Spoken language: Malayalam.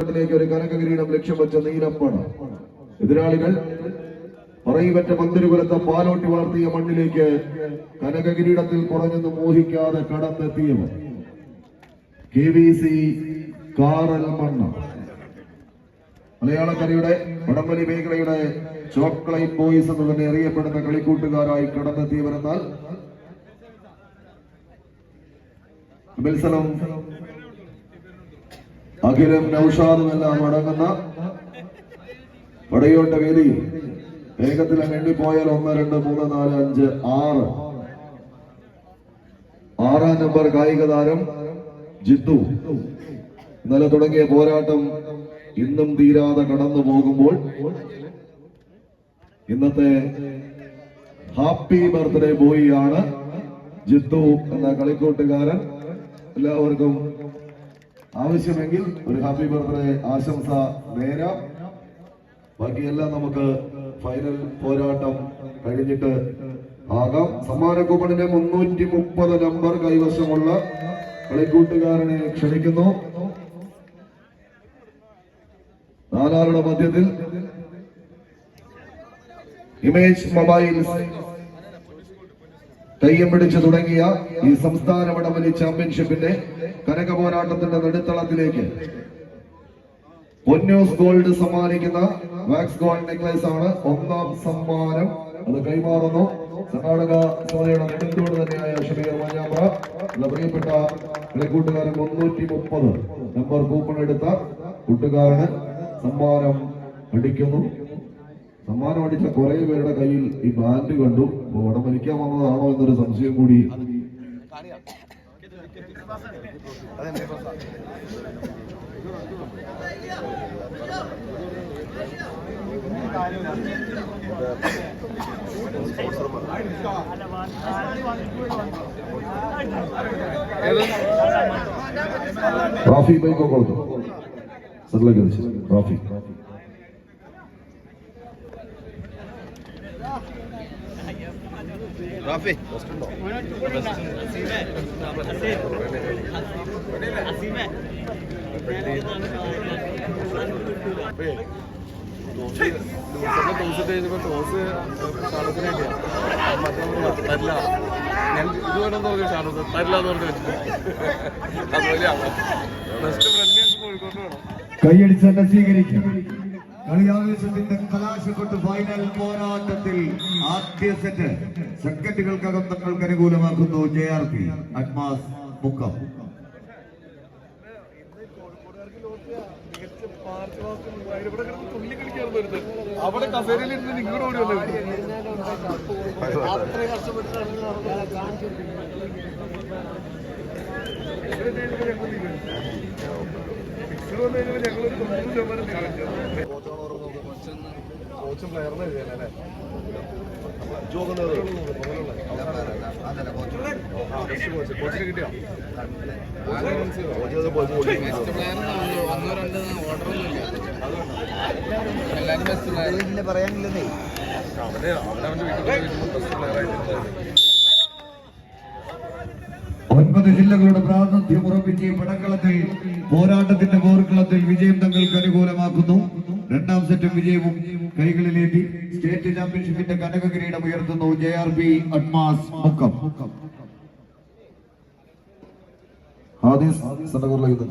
ത്തിലേക്ക് ഒരു കനക കിരീടം ലക്ഷ്യം വെച്ച നീലപ്പണ എതിരാളികൾ പറയുപറ്റ പന്തിരുകുലത്തെ പാലോട്ടി വളർത്തിയ മണ്ണിലേക്ക് കനക കിരീടത്തിൽ കുറഞ്ഞെന്ന് മോഹിക്കാതെ കടന്നെത്തിയവർ. K V C Karalmanna. മലയാളക്കരയുടെ വടംവലി മേഖലയുടെ ചോക്ലേറ്റ് ബോയ്സ് എന്ന് തന്നെ അറിയപ്പെടുന്ന കളിക്കൂട്ടുകാരായി കടന്നെത്തിയവരെന്നാൽ മത്സരം അഖിലും നൌഷാദുമെല്ലാം അടങ്ങുന്ന പടയോട്ട വേദി വേഗത്തിൽ എണ്ണിപ്പോയാൽ ഒന്ന് രണ്ട് മൂന്ന് നാല് അഞ്ച് ആറ്. ആറാം നമ്പർ കായിക താരം ജിത്തു. ഇന്നലെ തുടങ്ങിയ പോരാട്ടം ഇന്നും തീരാതെ കടന്നു പോകുമ്പോൾ ഇന്നത്തെ ഹാപ്പി ബർത്ത്ഡേ ബോയിയാണ് ജിത്തു എന്ന കളിക്കൂട്ടുകാരൻ. എല്ലാവർക്കും ആവശ്യമെങ്കിൽ ഒരു ഹാപ്പി ബർത്ത്ഡേ ആശംസ നേരാം. ബാക്കിയെല്ലാം നമുക്ക് ഫൈനൽ പോരാട്ടം കഴിഞ്ഞിട്ട് ആകാം. സമ്മാന കൂപ്പണിന്റെ മുന്നൂറ്റി മുപ്പത് നമ്പർ കൈവശമുള്ള കളിക്കൂട്ടുകാരനെ ക്ഷണിക്കുന്നു. നാലാളുടെ മധ്യത്തിൽ. ഇമേജ് മൊബൈൽസ് കയ്യം പിടിച്ചു തുടങ്ങിയ ഈ സംസ്ഥാന വടംവലി ചാമ്പ്യൻഷിപ്പിന്റെ കനക പോരാട്ടത്തിന്റെ നടുത്തളത്തിലേക്ക്. പൊന്നൂസ് ഗോൾഡ് സമ്മാനിക്കുന്ന വാക്സ് ഗോൾഡ് നെക്ലേസ് ആണ്. ഒന്നാം സമ്മാനം. അത് കൈമാറുന്നു. കർണാടക സഭയുടെ നെടുത്തോട് തന്നെയായ ഷബീർ മഞ്ഞാമ്പ്ര. പ്രിയപ്പെട്ട കളിക്കൂട്ടുകാരൻ മുന്നൂറ്റി മുപ്പത് നമ്പർ കൂപ്പൺ എടുത്ത കൂട്ടുകാരന് സമ്മാനം അടിക്കുന്നു. സമ്മാനം അടിച്ച കുറെ പേരുടെ കയ്യിൽ ഈ ബാൻഡ് കണ്ടു. അപ്പൊ വടംവലിക്കാൻ വന്നതാണോ എന്നൊരു സംശയം കൂടി. റാഫി ബൈക്കോ കൊടുത്തു? സെറ്റിലേക്ക് വെച്ച്. റാഫി റാഫി ടോസ് കഴിഞ്ഞപ്പോ ടോസ് ഷാഡോസിന് വേണ്ടിയാ മറ്റേ തരില്ല ഞാൻ ഇത് വേണമെന്ന് പറഞ്ഞു ഷാഡോസ് തരില്ല എന്ന് പറഞ്ഞു വെച്ചു അതുപോലെ നെക്സ്റ്റ് ഫ്രണ്ട് ഞങ്ങൾക്ക് കോഴിക്കോട്ട് വേണം കൈയടിച്ച് തന്നെ സ്വീകരിക്കും. കളിയാവേശത്തിന്റെ കലാശപ്പെട്ട് ഫൈനൽ പോരാട്ടത്തിൽ ആദ്യ സെറ്റ് സെക്കൻഡുകൾക്കകം തങ്ങൾക്ക് അനുകൂലമാക്കുന്നു J R P Admas Mukkam. അവിടെ കസേരയിൽ ഇരുന്ന് നിങ്ങളുടെ ഓടി വന്നു. ഞങ്ങളൊരു തൊണ്ണൂറ് ശതമാനം ഒൻപത് ജില്ലകളുടെ പ്രാതിനിധ്യം ഉറപ്പിച്ച് പടക്കളത്തിൽ പോരാട്ടത്തിന്റെ പോർക്കളത്തിൽ വിജയം തങ്ങൾക്ക് അനുകൂലമാക്കുന്നു. സെറ്റും വിജയവും കൈകളിലേറ്റി സ്റ്റേറ്റ് ചാമ്പ്യൻഷിപ്പിന്റെ കനക കിരീടം ഉയർത്തുന്നു J R B Admas Mukkam. കോറിലേക്ക്